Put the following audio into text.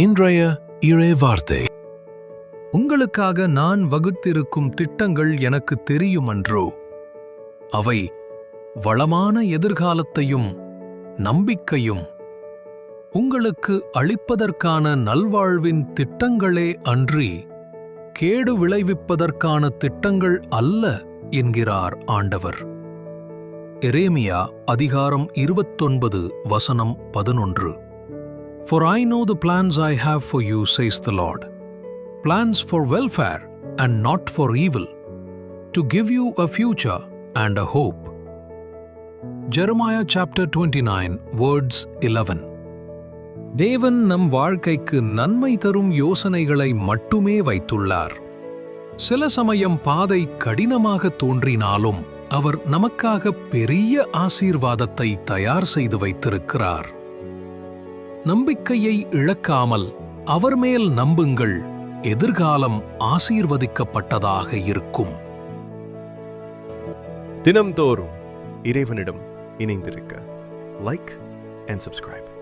இன்றைய இறை வார்த்தை உங்களுக்காக நான் வகுத்திருக்கும் திட்டங்கள் எனக்கு தெரியுமன்றோ? அவை வளமான எதிர்காலத்தையும் நம்பிக்கையும் உங்களுக்கு அளிப்பதற்கான நல்வாழ்வின் திட்டங்களே அன்றி கேடு விளைவிப்பதற்கான திட்டங்கள் அல்ல என்கிறார் ஆண்டவர். எரேமியா அதிகாரம் இருபத்தொன்பது வசனம் பதினொன்று. For I know the plans I have for you, says the Lord. Plans for welfare and not for evil, to give you a future and a hope. Jeremiah chapter 29, words 11. தேவன் நம் வாழ்க்கைக்கு நன்மை தரும் யோசனைகளை மட்டுமே வைத்துள்ளார் சில சமயம் பாதை கடினமாக தோன்றினாலும் அவர் நமக்காக பெரிய ஆசீர்வாதத்தை தயார் செய்து வைத்திருக்கிறார் நம்பிக்கையை இழக்காமல் அவர் மேல் நம்புங்கள். எதிர்காலம் ஆசீர்வதிக்கப்பட்டதாக இருக்கும். தினம்தோறும் இறைவனிடம் இணைந்திருக்க லைக் அண்ட் சப்ஸ்கிரைப்